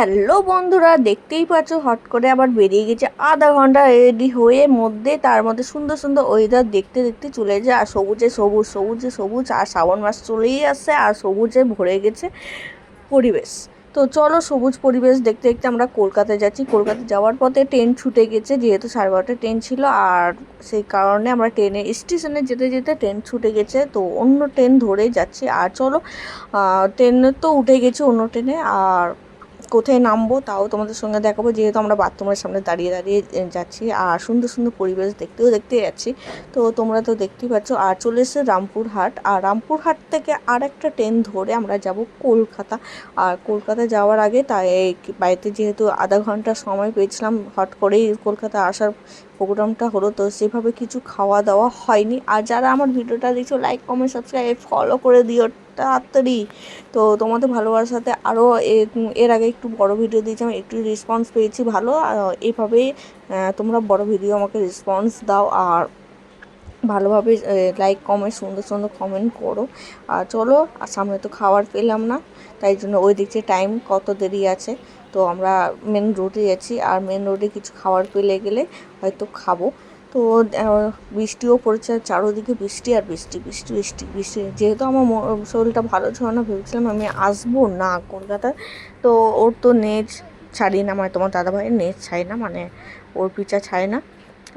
Hello বন্ধুরা, দেখতেই পাচ্ছ, হট করে আবার বেরিয়ে গেছে আধা ঘণ্টা রেডি হয়ে মধ্যে তার মধ্যে সুন্দর সুন্দর ওয়েদার দেখতে দেখতে চলে যায়। আর সবুজে সবুজ সবুজে সবুজ, আর শ্রাবণ মাস চলেই আসছে, আর সবুজে ভরে গেছে পরিবেশ। তো চলো সবুজ পরিবেশ দেখতে দেখতে আমরা কলকাতায় যাচ্ছি। কলকাতা যাওয়ার পথে ট্রেন ছুটে গেছে, যেহেতু সাড়ে বারোটা ট্রেন ছিল, আর সেই কারণে আমরা ট্রেনে স্টেশনে যেতে যেতে ট্রেন ছুটে গেছে। তো অন্য ট্রেন ধরেই যাচ্ছি। আর চলো ট্রেনে তো উঠে গেছে অন্য ট্রেনে আর কোথায় নামবো তাও তোমাদের সঙ্গে দেখাবো, যেহেতু আমরা বাথরুমের সামনে দাঁড়িয়ে দাঁড়িয়ে যাচ্ছি। আর সুন্দর সুন্দর পরিবেশ দেখতেও দেখতে যাচ্ছি। তো তোমরা তো দেখতেই পাচ্ছ, আর চলে এসেছে রামপুরহাট। আর রামপুরহাট থেকে আর একটা ট্রেন ধরে আমরা যাব কলকাতা। আর কলকাতা যাওয়ার আগে তাই বাড়িতে যেহেতু আধা ঘণ্টা সময় পেয়েছিলাম, হট করেই কলকাতা আসার প্রোগ্রামটা হলো, তো সেভাবে কিছু খাওয়া দাওয়া হয়নি। আর যারা আমার ভিডিওটা দেখছ লাইক কমেন্ট সাবস্ক্রাইব ফলো করে দিও। তাড়াতাড়ি তো তোমাদের ভালোবাসাতে আরও এর আগে একটু বড় ভিডিও দিয়েছিলাম একটু রেসপন্স পেয়েছি ভালো। আর এভাবেই তোমরা বড় ভিডিও আমাকে রেসপন্স দাও আর ভালোভাবে লাইক কমেন্ট সুন্দর সুন্দর কমেন্ট করো। আর চলো, আর সামনে তো খাবার পেলাম না, তাই জন্য ওই দিকছে টাইম কত দেরি আছে। তো আমরা মেন রোডে যাচ্ছি আর মেন রোডে কিছু খাবার পেলে গেলে হয়তো খাব। তো বৃষ্টিও পড়েছে, চারোদিকে বৃষ্টি আর বৃষ্টি বৃষ্টি বৃষ্টি বৃষ্টি। যেহেতু আমার শরীরটা ভালো ছিল না, ভেবেছিলাম আমি আসব না কলকাতায়। তো ওর তো নেট ছাড়ি না মানে তোমার দাদাভাইয়ের নেট ছাড়ি না মানে ওর পিছা ছাড়ে না।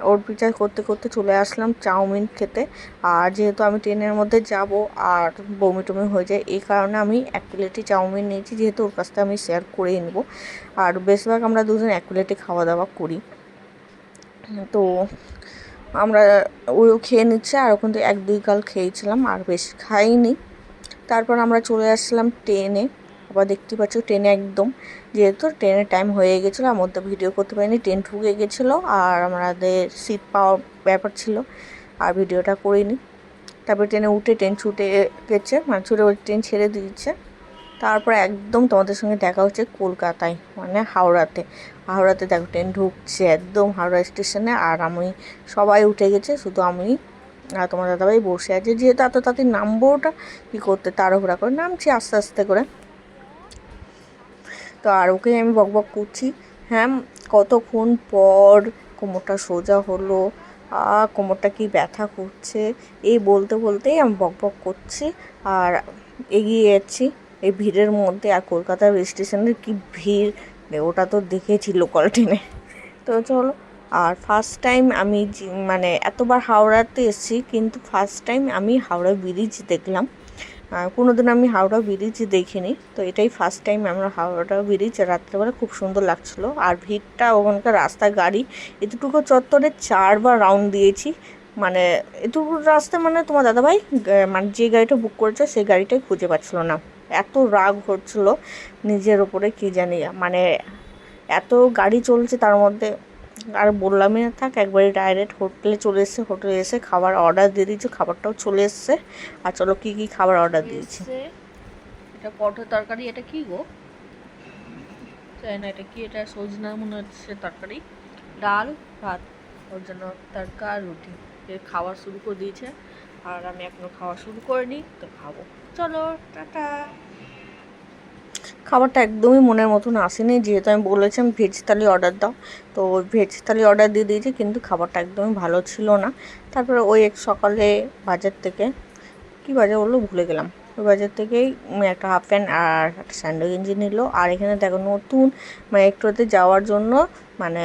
ওর পিছা করতে করতে চলে আসলাম চাউমিন খেতে। আর যেহেতু আমি ট্রেনের মধ্যে যাব আর বমি টমি হয়ে যায়, এই কারণে আমি এক প্লেটই চাউমিন নিয়েছি, যেহেতু ওর কাছ থেকে আমি শেয়ার করেই নেব। আর বেশিরভাগ আমরা দুজন এক প্লেটে খাওয়া দাওয়া করি। তো আমরা ওও খেয়ে নিচ্ছে, আর ওখান থেকে এক দুই গাল খেয়েছিলাম, আর বেশি খাইনি। তারপর আমরা চলে আসলাম ট্রেনে। আবার দেখতে পাচ্ছ ট্রেনে একদম, যেহেতু ট্রেনের টাইম হয়ে গেছিল, আর মধ্যে ভিডিও করতে পারিনি, ট্রেন ঢুকে গেছিল, আর আমাদের সিট পাওয়ার ব্যাপার ছিল, আর ভিডিওটা করিনি। তারপর ট্রেনে উঠে, ট্রেন ছুটে গেছে মানে ছুটে ট্রেন ছেড়ে দিয়েছে। তারপর একদম তোমাদের সঙ্গে দেখা হচ্ছে কলকাতায় মানে হাওড়াতে। হাওড়াতে দেখো ট্রেন ঢুকছে একদম হাওড়া স্টেশনে আর আমি সবাই উঠে গেছে, শুধু আমি আর তোমার দাদাভাই বসে আছে। যেহেতু এত তাড়াতাড়ি নামবো ওটা, কী করতে তাড়াহুড়া করে নামছি আস্তে আস্তে করে। তো আর ওকে আমি বক বক করছি হ্যাঁ কতক্ষণ পর কোমরটা সোজা হলো? কোমরটা কি ব্যথা করছে? এই বলতে বলতেই আমি বক বক করছি, আর এগিয়ে যাচ্ছি। এই ভিড়ের মধ্যে আর কলকাতার স্টেশনের কি ভিড়? ওটা তো দেখেছি লোকাল ট্রেনে তো চলো, আর ফার্স্ট টাইম আমি মানে এতবার হাওড়াতে এসেছি, কিন্তু ফার্স্ট টাইম আমি হাওড়া ব্রিজ দেখলাম। কোনোদিন আমি হাওড়া ব্রিজ দেখিনি, তো এটাই ফার্স্ট টাইম আমরা হাওড়া ব্রিজ রাত্রেবেলা খুব সুন্দর লাগছিল। আর ভিড়টা ওখানকার রাস্তা গাড়ি এতটুকু চত্বরে চারবার রাউন্ড দিয়েছি। মানে এটুকু রাস্তা মানে তোমার দাদাভাই মানে যে গাড়িটা বুক করেছে সেই গাড়িটাই খুঁজে পাচ্ছিলো না। এত রাগ হচ্ছিল নিজের ওপরে কি জানি মানে এত গাড়ি চলছে তার মধ্যে। আর বললামই না থাক একবারে ডাইরেক্ট হোটেলে চলে এসেছে হোটেলে এসে খাবার অর্ডার দিয়ে দিয়েছি খাবারটাও চলে এসছে। আর চলো কি কি খাবার অর্ডার দিয়েছি। এটা পটল তরকারি এটা কি গো? জানি না এটা কি এটা সজনা মনে হচ্ছে তরকারি। ডাল ভাত ওর জন্য তরকা রুটি। এর খাওয়া শুরু করে দিয়েছে আর আমি এখনও খাওয়া শুরু করিনি তো খাব। চলো টাটা। খাবারটা একদমই মনের মতন আসেনি। যেহেতু আমি বলেছিলাম ভেজ থালি অর্ডার দাও। তো ভেজ থালি অর্ডার দিয়ে দিয়েছি, কিন্তু খাবারটা একদমই ভালো ছিল না। তারপরে ওই এক সকালে বাজার থেকে, কি বাজার বলল? ভুলে গেলাম। ওই বাজার থেকেই একটা হাফ প্যান্ট আর একটা স্যান্ডো গেঞ্জি নিল। আর এখানে দেখো নতুন মানে একটু যাওয়ার জন্য মানে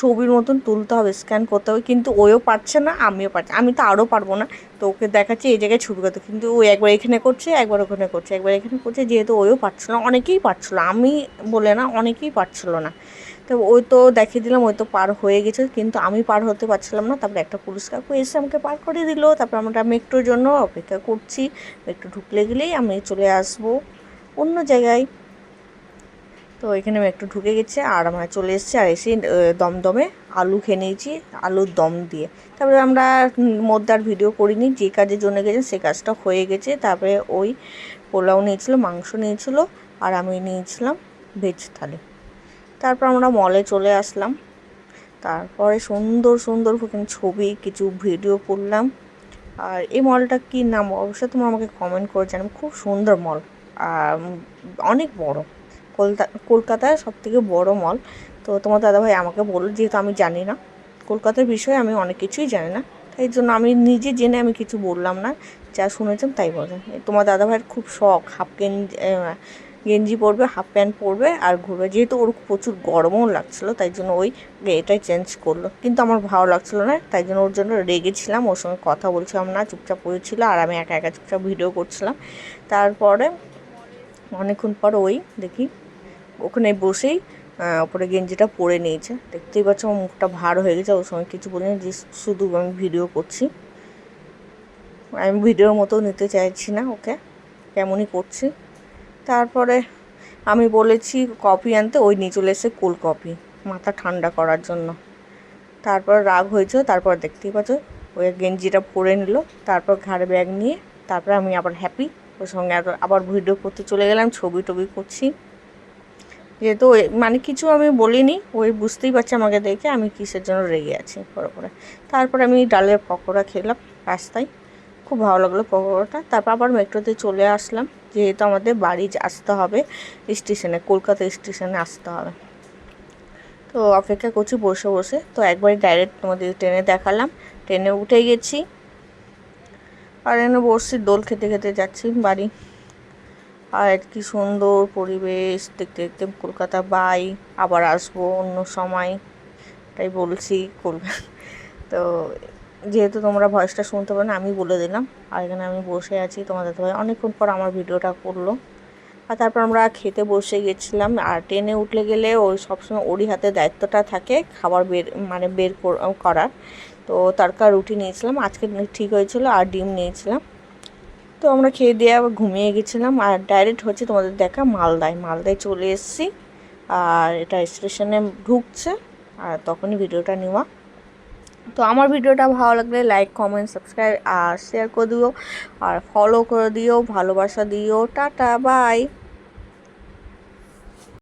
ছবির মতন তুলতে হবে স্ক্যান করতে হবে, কিন্তু ওও পারছে না, আমিও পারছি আমি তো আরও পারব না, তো ওকে দেখাচ্ছি এই জায়গায় ছবি করতে। কিন্তু ও একবার এখানে করছে, একবার ওখানে করছে, একবার এখানে করছে, যেহেতু ওও পারছিল না, অনেকেই পারছিল আমি বলে না, অনেকেই পারছিল না। তো ওই তো দেখিয়ে দিলাম, ওই তো পার হয়ে গেছে, কিন্তু আমি পার হতে পারছিলাম না, তারপরে একটা পুলিশ কাকু এসে আমাকে পার করে দিল, তারপর আমরা মেট্রোর জন্য অপেক্ষা করছি মেট্রো ঢুকলে গেলেই আমি চলে আসব। অন্য জায়গায় তো এখানে আমি একটু ঢুকে গেছে আর আমরা চলে এসেছি আর এসে দমদমে আলু খেয়ে নিয়েছি, আলুর দম দিয়ে। তারপরে আমরা মধ্যে আর ভিডিও করিনি, যে কাজের জন্য গেছে সে কাজটা হয়ে গেছে। তারপরে ওই পোলাও নিয়েছিল, মাংস নিয়েছিল আর আমি নিয়েছিলাম ভেজ থালি। তারপর আমরা মলে চলে আসলাম। তারপরে সুন্দর সুন্দর ছবি, কিছু ভিডিও করলাম। আর এই মলটা কী নাম? অবশ্যই তোমরা আমাকে কমেন্ট করে জানাবে। খুব সুন্দর মল আর অনেক বড়। কলকাতার সব থেকে বড় মল তো তোমার দাদাভাই আমাকে বলল, যেহেতু আমি জানি না, কলকাতার বিষয়ে আমি অনেক কিছুই জানি না। তাই জন্য আমি নিজে জেনে আমি কিছু বললাম না, যা শুনেছেন তাই বলেন। তোমার দাদাভাইয়ের খুব শখ, হাফ গেঞ্জি গেঞ্জি পরবে, হাফ প্যান্ট পরবে আর ঘুরবে। যেহেতু ওর প্রচুর গরমও লাগছিল, তাই জন্য ওই এটাই চেঞ্জ করল। কিন্তু আমার ভালো লাগছিল না, তাই জন্য ওর জন্য রেগেছিলাম, ওর সঙ্গে কথা বলছিলাম না, চুপচাপ পড়েছিল আর আমি একা একা চুপচাপ ভিডিও করছিলাম। তারপরে অনেকক্ষণ পর ওই দেখি ওখানে বসেই ওপরে গেঞ্জিটা পরে নিয়েছে। দেখতেই পাচ্ছ আমার মুখটা ভার হয়ে গেছে, ওর সঙ্গে কিছু বলিনি, যে শুধু আমি ভিডিও করছি। আমি ভিডিওর মতো নিতে চাইছি না ওকে, কেমনই করছি। তারপরে আমি বলেছি কফি আনতে, ওই নিয়ে চলে এসে কোল্ড কফি মাথা ঠান্ডা করার জন্য। তারপর রাগ হয়েছে, তারপর দেখতেই পাচ্ছ ওই গেঞ্জিটা পরে নিল, তারপর ঘাড়ে ব্যাগ নিয়ে, তারপর আমি আবার হ্যাপি ওর সঙ্গে আবার ভিডিও করতে চলে গেলাম ছবি টবি করছি। যেহেতু মানে কিছু আমি বলিনি, ওই বুঝতেই পারছে আমাকে দেখে আমি কিসের জন্য রেগে আছি পরে পরে তারপর আমি ডালের পকোড়া খেলাম রাস্তায়, খুব ভালো লাগল পকোড়াটা। তারপর আবার মেট্রোতে চলে আসলাম, যেহেতু আমাদের বাড়ি আসতে হবে, স্টেশনে, কলকাতা স্টেশনে আসতে হবে। তো অপেক্ষা করছি বসে বসে, তো একবারই ডাইরেক্ট তোমাদের ট্রেনে দেখালাম। ট্রেনে উঠে গেছি, আর এনে বসছি, দোল খেতে খেতে যাচ্ছি বাড়ি। আর কি সুন্দর পরিবেশ দেখতে দেখতে কলকাতা, বাই। আবার আসব অন্য সময়। তাই বলছি কলকাতা তো যেহেতু তোমরা ভয়েসটা শুনতে পারো না, আমি বলে দিলাম। আর এখানে আমি বসে আছি তোমাদের ভাই অনেকক্ষণ পর আমার ভিডিওটা করল। আর তারপর আমরা খেতে বসে গেছিলাম। আর ট্রেনে উঠলে গেলে ওই সবসময় ওরই হাতে দায়িত্বটা থাকে খাবার বের মানে বের কর- করার। তো তরকা রুটি নিয়েছিলাম। আজকে ঠিক হয়েছিল আর ডিম নিয়েছিলাম। তো আমরা খেয়ে দিয়ে আবার ঘুমিয়ে গেছিলাম। আর ডাইরেক্ট হচ্ছে তোমাদের দেখা মালদায়। মালদায় চলে এসেছি। আর এটা স্টেশনে ঢুকছে। আর তখনই ভিডিওটা নেওয়া। তো আমার ভিডিওটা ভালো লাগলে লাইক কমেন্ট সাবস্ক্রাইব আর শেয়ার করে দিও। আর ফলো করে দিও। ভালোবাসা দিও। Tata bye